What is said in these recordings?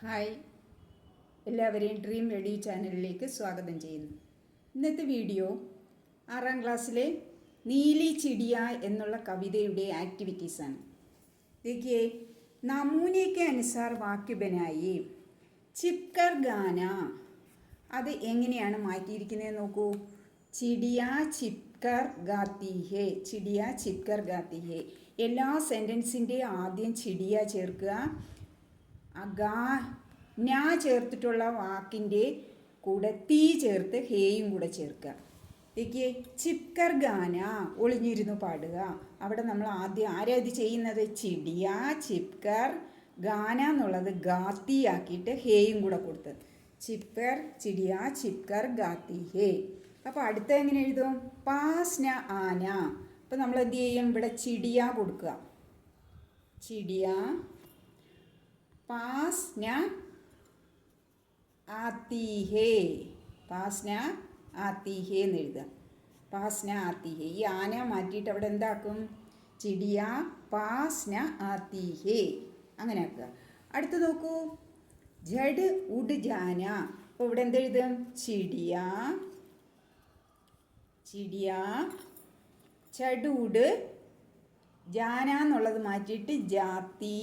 Hi എല്ലാവരെയും dream ready ചാനലിലേക്ക് സ്വാഗതം ചെയ്യുന്നു ഇന്നത്തെ വീഡിയോ ആറാം ക്ലാസ്സിലെ നീലി ചിടിയ എന്നുള്ള കവിതയുടെ ആക്ടിവിറ്റീസാണ് देखिए നമൂനെ के അനുസാർ വാക്യ ബനായി ചിപ്കർ ഗാന അത് എങ്ങനെയാണ് മാറ്റിയിരിക്കുന്നത് നോക്കൂ ചിടിയ ചിപ്കർ ഗാത്തി ഹേ ചിടിയ ചിപ്കർ ഗാത്തി ഹേ എല്ലാ സെൻറ്റൻസിൻ്റെ ആദ്യം ചിടിയ ചേർക്കുക അഗാ ഞാ ചേർത്തിട്ടുള്ള വാക്കിന്റെ കൂടെ തീ ചേർത്ത് ഹേയും കൂടെ ചേർക്കുക എനിക്ക് ചിപ്കർ ഗാന ഒളിഞ്ഞിരുന്നു പാടുക. അവിടെ നമ്മൾ ആദ്യം ആരാ ഇത് ചെയ്യുന്നത്? ചിടിയ ചിപ്കർ ഗാന എന്നുള്ളത് ഗാത്തിയാക്കിയിട്ട് ഹേയും കൂടെ കൊടുത്ത്. ചിപ്കർ ചിടിയ ചിപ്കർ ഗാത്തി ഹേ. അപ്പോൾ അടുത്ത എങ്ങനെ എഴുതും? പാസ്ന ആന. അപ്പോൾ നമ്മൾ എന്ത് ചെയ്യും? ഇവിടെ ചിടിയ കൊടുക്കുക. ചിടിയ പാസ്ന ആത്തിഹേ പാസ്ന ആത്തിഹേ എന്ന് എഴുതുക പാസ്ന ആത്തിഹേ ഈ ആന മാറ്റിയിട്ട് അവിടെ എന്താക്കും? ചിടിയ പാസ്ന ആത്തിഹേ അങ്ങനെ ആക്കുക. അടുത്ത് നോക്കൂ. ജഡ് ഉഡ് ജാന. അപ്പോൾ ഇവിടെ എന്തെഴുതും ചിടിയ ചിടിയ ചടുഡ് ജാന എന്നുള്ളത് മാറ്റിയിട്ട് ജാതി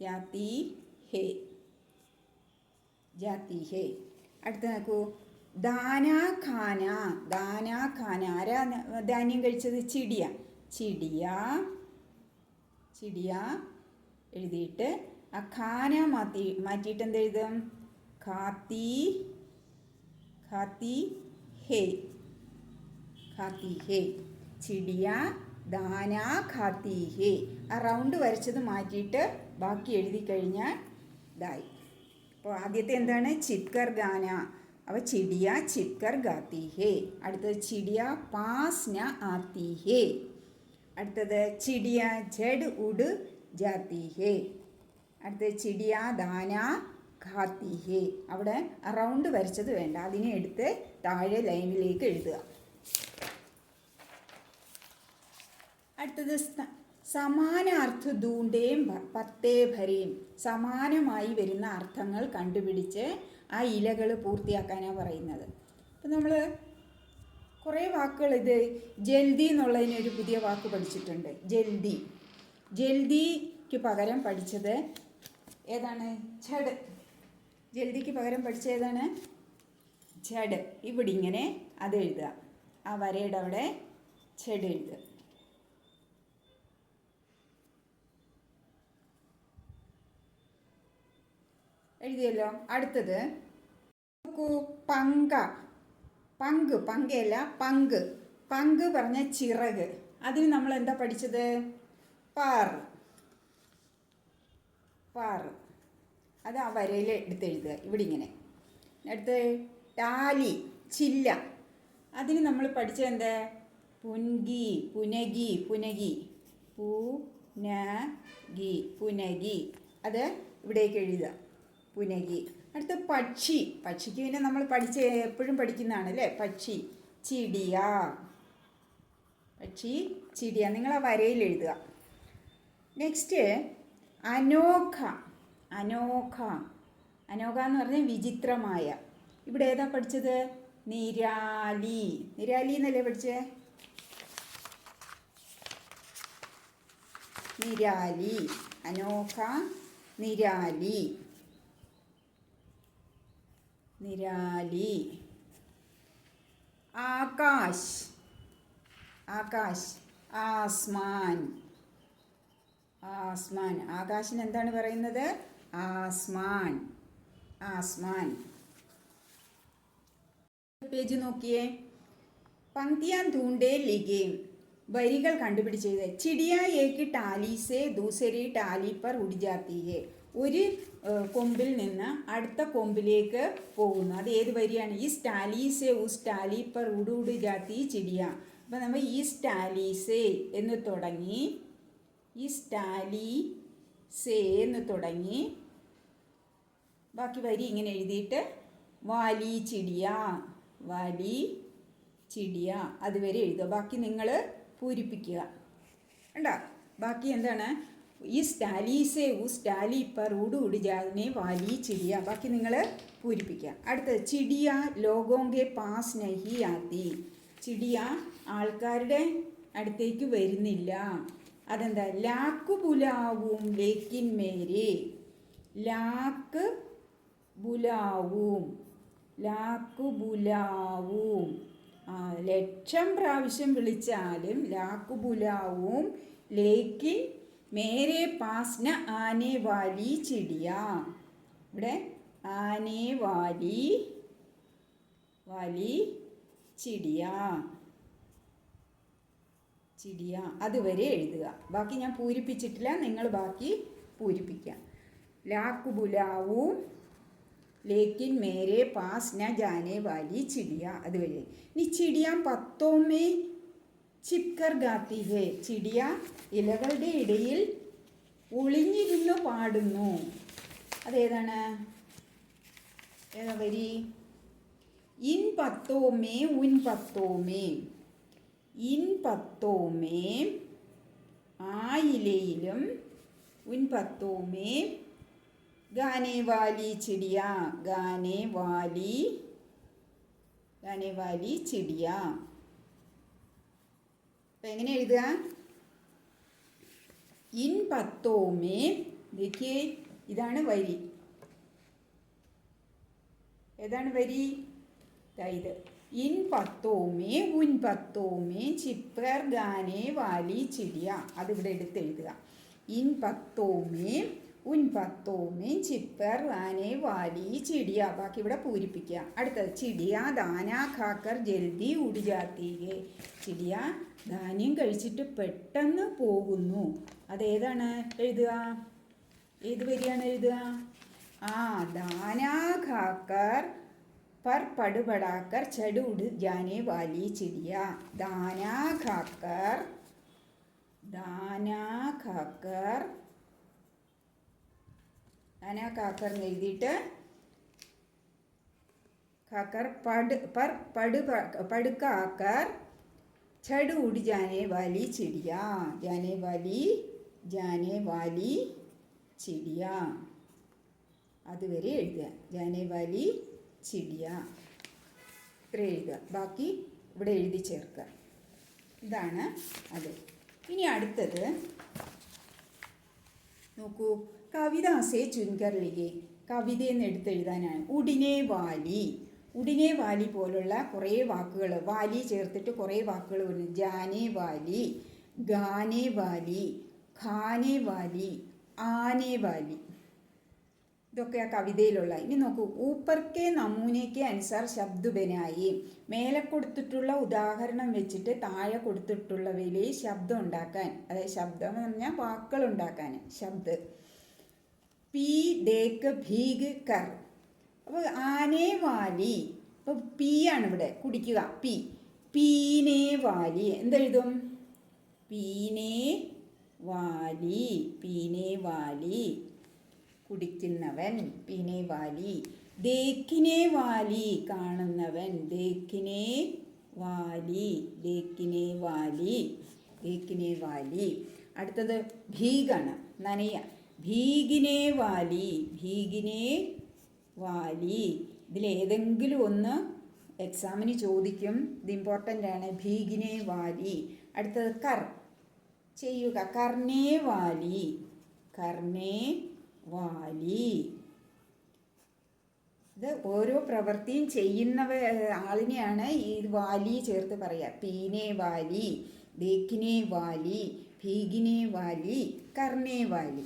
ജാതി ഹേ ജാതി ഹേ അടുത്ത നോക്കൂ. ദാന ഖാന ദാന ഖാന. ആരാ ധാന്യം കഴിച്ചത്? ചിടിയ. ചിടിയ ചിടിയ എഴുതിയിട്ട് ആ ഖാന മാറ്റി മാറ്റിയിട്ട് എന്ത് എഴുതും? ഖാത്തി ഖാത്തി ഹേ. ഖാത്തി ഹേ. ചിടിയ ദാന ഖാത്തി ഹേ. ആ റൗണ്ട് വരച്ചത് മാറ്റിയിട്ട് ബാക്കി എഴുതി കഴിഞ്ഞാൽ ഇതായി. അപ്പോൾ ആദ്യത്തെ എന്താണ്? ചിത്കർ ഗാന. അവ ചിടിയ ചിത്കർ ഗാത്തി ഹേ അടുത്തത് ചിടിയ പാസ്ന ആത്തി ഹേ അടുത്തത് ചിടിയ ജഡ് ഉഡ് ജാത്തി ഹേ അടുത്തത് ചിടിയ ദാന ഖാത്തി ഹേ അവിടെ റൗണ്ട് വരച്ചത് വേണ്ട. അതിനെ എടുത്ത് താഴെ ലൈനിലേക്ക് എഴുതുക. അടുത്തത് സമാനാർത്ഥ ദൂണ്ടേം പത്തേ ഭരേം സമാനമായി വരുന്ന അർത്ഥങ്ങൾ കണ്ടുപിടിച്ച് ആ ഇലകൾ പൂർത്തിയാക്കാനാണ് പറയുന്നത്. അപ്പം നമ്മൾ കുറേ വാക്കുകൾ ഇത് ജൽദി എന്നുള്ളതിന് ഒരു പുതിയ വാക്ക് പഠിച്ചിട്ടുണ്ട്. ജൽദി. ജൽദിക്ക് പകരം പഠിച്ചത് ഏതാണ്? ഛഡ്. ജൽദിക്ക് പകരം പഠിച്ചത് ഏതാണ്? ഛഡ്. ഇവിടെ ഇങ്ങനെ അത് എഴുതുക. ആ വരയുടെ അവിടെ ഛഡ് എഴുതുക. എഴുതിയല്ലോ. അടുത്തത്. പങ്ക. പങ്ക് പങ്കയല്ല പങ്ക്. പങ്ക് പറഞ്ഞ ചിറക്. അതിന് നമ്മൾ എന്താ പഠിച്ചത്? പാർ. പാർ. അത് ആ വരയിൽ എടുത്തെഴുതുക ഇവിടെ ഇങ്ങനെ. അടുത്ത് ടാലി ചില്ല. അതിന് നമ്മൾ പഠിച്ചത് എന്താ? പുൻകി പുനകി പുനകി. പുനകി പുനകി. അത് ഇവിടേക്ക് എഴുതുക. പുനകി അടുത്ത പക്ഷി. പക്ഷിക്ക് പിന്നെ നമ്മൾ പഠിച്ച് എപ്പോഴും പഠിക്കുന്നതാണ് അല്ലേ? പക്ഷി ചിടിയ. പക്ഷി ചിടിയ. നിങ്ങൾ ആ വരയിൽ എഴുതുക. നെക്സ്റ്റ് അനോഖ. അനോഖ. അനോഖ എന്ന് പറഞ്ഞാൽ വിചിത്രമായ. ഇവിടെ ഏതാ പഠിച്ചത്? നിരാലി. നിരാലി എന്നല്ലേ പഠിച്ചേ? നിരാലി. അനോഖ നിരാലി. നിരാലി. ആകാശ്. ആകാശ്. ആസ്മാൻ. ആസ്മാൻ. ആകാശിന് എന്താണ് പറയുന്നത്? ആസ്മാൻ. ആസ്മാൻ. പേജ് നോക്കിയേ. പങ്ക്തിയാൻ തൂണ്ടേ ലിഗേം. വരികൾ കണ്ടുപിടിച്ചത് ചിടിയ ഏക്ക് ടാലി സേ ദൂസരി ടാലി പർ ഉടിജാത്തി ഹേ ഒരു കൊമ്പിൽ നിന്ന് അടുത്ത കൊമ്പിലേക്ക് പോകുന്നു. അത് ഏത് വരിയാണ്? ഈ സ്റ്റാലീസെ ഉ സ്റ്റാലി പർ ഉടു ഉടു ജാത്തി ചിടിയ. അപ്പം നമ്മൾ ഈ സ്റ്റാലീസേ എന്ന് തുടങ്ങി ഈ സ്റ്റാലി സേ എന്ന് തുടങ്ങി ബാക്കി വരി ഇങ്ങനെ എഴുതിയിട്ട് വാലി ചിടിയ വാലി ചിടിയ അതുവരെ എഴുതുക. ബാക്കി നിങ്ങൾ പൂരിപ്പിക്കുക. ഉണ്ടോ ബാക്കി എന്താണ്? ഈസ് ടാലീസേ ഊസ് ടാലി ഇപ്പർ ഊടുകൂടി ജാതിനെ വാലി ചിടിയ ബാക്കി നിങ്ങൾ പൂരിപ്പിക്കുക അടുത്തത് ചിടിയ ലോകോങ്കെ പാസ് നഹി ആത്തി ചിടിയ ആൾക്കാരുടെ അടുത്തേക്ക് വരുന്നില്ല. അതെന്താ? ലാക്ക് ബുലാവും ലേക്കിൻ മേരെ. ലാക്ക് ബുലാവും ലാക്ക് ബുലാവും ലക്ഷം പ്രാവശ്യം വിളിച്ചാലും ലാക്ക് ബുലാവും ലേക്കിൻ മേരെ പാസ്ന ആനെ വാലി ചിടിയ. ഇവിടെ ആനെ വാലി വാലി ചിടിയ. ചിടിയ. അതുവരെ എഴുതുക. ബാക്കി ഞാൻ പൂരിപ്പിച്ചിട്ടില്ല. നിങ്ങൾ ബാക്കി പൂരിപ്പിക്കുക. ലാക്കു ബുലാവും ലേക്കിൻ മേരെ പാസ് ന ജാനെ വാലി ചിടിയ. അതുവരെ. ഇനി ചിടിയാൻ പത്തോമേ ചിപ്കർ ഹേ ചിടിയ ഇലകളുടെ ഇടയിൽ ഒളിഞ്ഞിരുന്നു പാടുന്നു. അതേതാണ്? ഏതാ വരി? ഇൻ പത്തോമേ ഉൻ പത്തോമേ ഇൻ പത്തോമേ ആ ഇലയിലും ഉൻ പത്തോമേ ഗാനെ വാലി ചിടിയ ഗാനെ വാലി ഗാനെ വാലി ചിടിയ. അപ്പം എങ്ങനെ എഴുതുക? ഇൻ പത്തോമേ ദേഖിയേ ഇതാണ് വരി. ഏതാണ് വരി? ഇത്. ഇൻ പത്തോമേ ഉൻ പത്തോമേ ചിപ്പർ ഗാനേ വാലി ചിടിയ. അതിവിടെ എടുത്തെഴുതുക ഇൻ പത്തോമേ ഉൻ പത്തോമേ ചിപ്പർ ആനെ വാലി ചിടിയ. ബാക്കി ഇവിടെ പൂരിപ്പിക്കുക അടുത്തത് ചിടിയ ദാന ഖാക്കർ ജൽദി ഉടിജാത്തിയെ ചിടിയ ധാന്യം കഴിച്ചിട്ട് പെട്ടെന്ന് പോകുന്നു. അതേതാണ് എഴുതുക? ഏത് വരിയാണ് എഴുതുക? ആ ദാന ഖാക്കർ പർ പടുപടാക്കർ ചടു ജാനെ വാലി ചിടിയ. ദാന ഖാക്കർ ദാന ഖാക്കർ दाना खाकर दाना खाकर എന്ന് എഴുതിയിട്ട് खाकर पड़ पर पड़ पड़काकर चढ़ उड़ जाने वाली चिड़िया जाने वाली जाने वाली चिड़िया അതുവരെ എഴുതുക ജാനെ വാലി ചിടിയ ഇത്ര എഴുതുക ബാക്കി ഇവിടെ എഴുതി ചേർക്കുക ഇതാണ് അത് ഇനി അടുത്തത് നോക്കൂ കവിതാസേ ചുൻകർലികെ കവിതയെന്ന് എടുത്തെഴുതാനാണ്. ഉടിനെ വാലി. ഉടിനെ വാലി പോലുള്ള കുറേ വാക്കുകൾ വാലി ചേർത്തിട്ട് കുറേ വാക്കുകൾ വരുന്നു. ജാനെ വാലി ഗാനെ വാലി ഖാനെ വാലി ആനെ വാലി. ഇതൊക്കെ ആ കവിതയിലുള്ള. ഇനി നോക്കൂ. ഊപ്പർക്കെ നമൂനയ്ക്ക് അനുസാർ ശബ്ദുബനായി. മേലെ കൊടുത്തിട്ടുള്ള ഉദാഹരണം വെച്ചിട്ട് താഴെ കൊടുത്തിട്ടുള്ളവയിൽ ശബ്ദം ഉണ്ടാക്കാൻ. അതായത് ശബ്ദം എന്ന് പറഞ്ഞാൽ വാക്കുകൾ ഉണ്ടാക്കാൻ. ശബ്ദ. പി ഡേക്ക് ഭീഗ് കർ. അപ്പോൾ ആനേ വാലി. അപ്പോൾ പി ആണ് ഇവിടെ കുടിക്കുക. പി. പീനേ വാലി. എന്തെഴുതും? പീനേ വാലി. പീനേ വാലി. കുടിക്കുന്നവൻ പീനെ വാലി. ദേക്കിനെ വാലി കാണുന്നവൻ ദേക്കിനെ വാലി. ദേക്കിനെ വാലി. ദേക്കിനെ വാലി. അടുത്തത് ഭീഗാണ്. നനയ. ഭീഗിനെ വാലി ഭീഗിനെ വാലി. ഇതിലേതെങ്കിലും ഒന്ന് എക്സാമിന് ചോദിക്കും. ഇത് ഇമ്പോർട്ടന്റ് ആണ്. ഭീഗിനെ വാലി. അടുത്തത് കർ. ചെയ്യുക. കർണേ വാലി. കർണേ വാലി. ഇത് ഓരോ പ്രവൃത്തിയും ചെയ്യുന്നവ ആളിനെയാണ് ഈ വാലി ചേർത്ത് പറയുക. പീനെ വാലി ദേക്കിനെ വാലി ഭീഗിനെ വാലി കർണേ വാലി.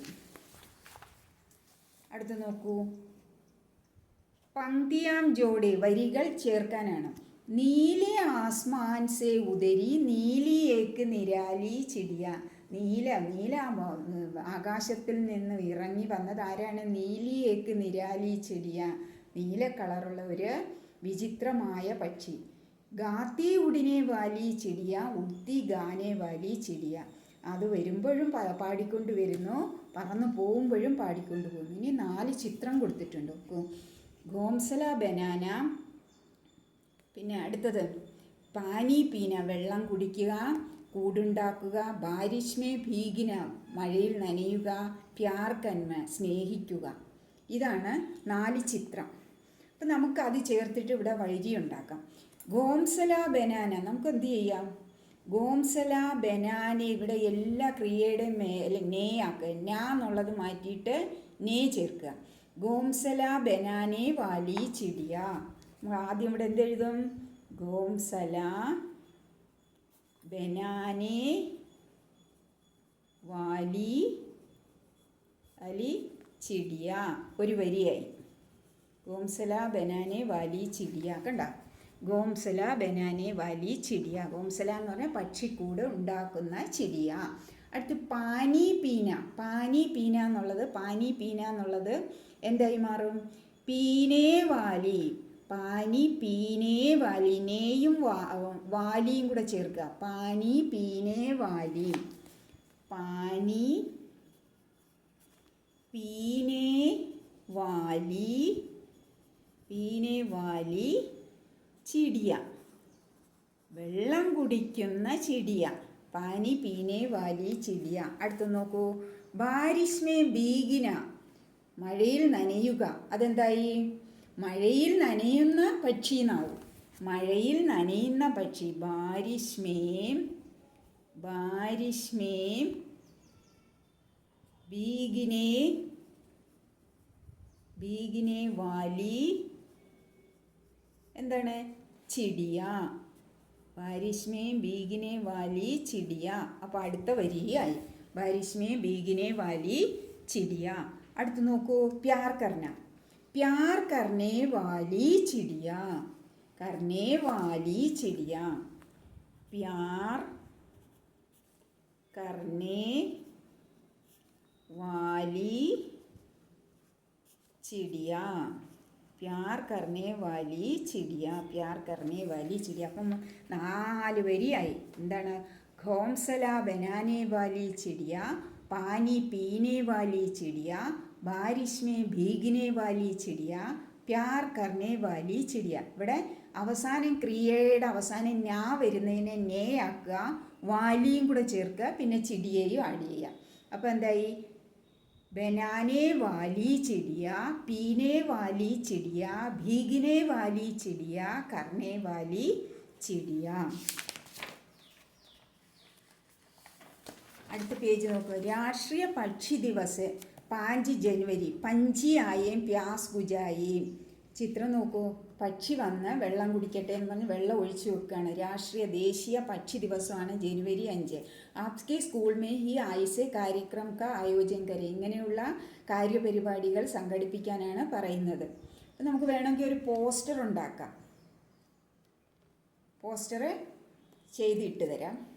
അടുത്ത് നോക്കൂ. പങ്ക്തിയാം ജോഡെ വരികൾ ചേർക്കാനാണ്. നീലി ആസ്മാൻ സേ ഉദരി നീലിയേക്ക് നിരാലി ചിടിയ. നീല നീല ആകാശത്തിൽ നിന്ന് ഇറങ്ങി വന്നത് ആരാണ്? നീലിയേക്ക് നിരാലി ചെടിയ. നീല കളറുള്ള ഒരു വിചിത്രമായ പക്ഷി. ഗാത്തി ഉടിനെ വാലി ചെടിയ ഉത്തി ഗാനെ വാലി ചെടിയ. അത് വരുമ്പോഴും പാടിക്കൊണ്ട് വരുന്നു. പറന്നു പോകുമ്പോഴും പാടിക്കൊണ്ട് പോകും ഇനി നാല് ചിത്രം കൊടുത്തിട്ടുണ്ട്. ഗോംസല ബനാന. പിന്നെ അടുത്തത് പാനി പീന വെള്ളം കുടിക്കുക കൂടുണ്ടാക്കുക ബാരിഷ്മേ ഭീഗിന മഴയിൽ നനയുക പ്യാർ കന്മ സ്നേഹിക്കുക. ഇതാണ് നാല് ചിത്രം. അപ്പം നമുക്കത് ചേർത്തിട്ട് ഇവിടെ വഴുതി ഉണ്ടാക്കാം ഗോംസല ബനാന നമുക്ക് എന്ത് ചെയ്യാം? ഗോംസല ബനാനി ഇവിടെ എല്ലാ ക്രിയയുടെയും മേലെ നേ ആക്കുക. ഞാ എന്നുള്ളത് മാറ്റിയിട്ട് നേ ചേർക്കുക. ഗോംസല ബനാനി വാലി ചിടിയ. ആദ്യം ഇവിടെ എന്തെഴുതും ഗോംസല ബനാനി വാലി അലി ചിടിയ. ഒരു വരിയായി. ഗോംസല ബനാനി വാലി ചിടിയ. കണ്ട? ഗോംസല ബനാനെ വാലി ചിടിയ. ഗോംസല എന്ന് പറഞ്ഞാൽ പക്ഷിക്കൂട് ഉണ്ടാക്കുന്ന ചിടിയ. അടുത്ത് പാനി പീന പാനി പീന എന്നുള്ളത് പാനി പീന എന്നുള്ളത് എന്തായി മാറും? പീനേ വാലി പാനി പീനേ വാലി നേയും വാ- വാലിയും കൂടെ ചേർക്കുക. പാനി പീനേ വാലി പാനി പീനേ വാലി പീനേ വാലി ചിടിയ. വെള്ളം കുടിക്കുന്ന ചിടിയ. പാനി പീനെ വാലി ചിടിയ. അടുത്ത് നോക്കൂ. ബാരിഷ്മേ ബീഗിന മഴയിൽ നനയുക. അതെന്തായി? മഴയിൽ നനയുന്ന പക്ഷി എന്നാവും. മഴയിൽ നനയുന്ന പക്ഷി. ബാരിഷ്മേം ബാരിഷ്മേം ബീഗിനെ ബീഗിനെ വാലി എന്താണ്? ചിടിയ. ബാരിഷ്മേ ബീഗിനെ വാലി ചിടിയ. അപ്പോൾ അടുത്ത വരിയായി. ബാരിഷ്മേ ബീഗിനെ വാലി ചിടിയ. അടുത്ത് നോക്കൂ. പ്യാർ കർണ പ്യാർ കർണേ വാലി ചിടിയ. കർണേ വാലി ചിടിയ. പ്യാർ കർണേ വാലി ചിടിയ. പ്യാർ കർണേ വാലി ചിടിയ പ്യാർ കർണേ വാലി ചിടിയ അപ്പം നാല് വരിയായി. എന്താണ്? ഖോംസല ബനാനെ വാലി ചിടിയ പാനി പീനെ വാലി ചിടിയ ബാരിഷ്മേ ഭീഗിനെ വാലി ചിടിയ പ്യാർ കർണേ വാലി ചിടിയ ഇവിടെ അവസാനം ക്രിയയുടെ അവസാനം ഞാ വരുന്നതിനെ നേ ആക്കുക വാലിയും കൂടെ ചേർക്കുക പിന്നെ ചിടിയേയും ആഡ് ചെയ്യുക. അപ്പോൾ എന്തായി? ബനാനെ വാലി ചെടിയ പീനെ വാലി ചെടിയ ഭീഗിനെ വാലി ചെടിയ കർണെ വാലി ചെടിയ. അടുത്ത പേജ് നോക്കുക രാഷ്ട്രീയ പക്ഷി ദിവസ് പാഞ്ച് ജനുവരി. പഞ്ചിയായേം പ്യാസ് ഗുജായേം. ചിത്രം നോക്കൂ. പക്ഷി വന്ന് വെള്ളം കുടിക്കട്ടെ എന്ന് പറഞ്ഞ് വെള്ളം ഒഴിച്ചു വെക്കുകയാണ് രാഷ്ട്രീയ ദേശീയ പക്ഷി ദിവസമാണ് ജനുവരി അഞ്ച്. ആപ്കെ സ്കൂൾ മേ ഈ ആയിസെ കാര്യക്രം ക ആയോജൻ കരെ. ഇങ്ങനെയുള്ള കാര്യപരിപാടികൾ സംഘടിപ്പിക്കാനാണ് പറയുന്നത്. അപ്പം നമുക്ക് വേണമെങ്കിൽ ഒരു പോസ്റ്റർ ഉണ്ടാക്കാം. പോസ്റ്റർ ചെയ്തിട്ട് തരാം.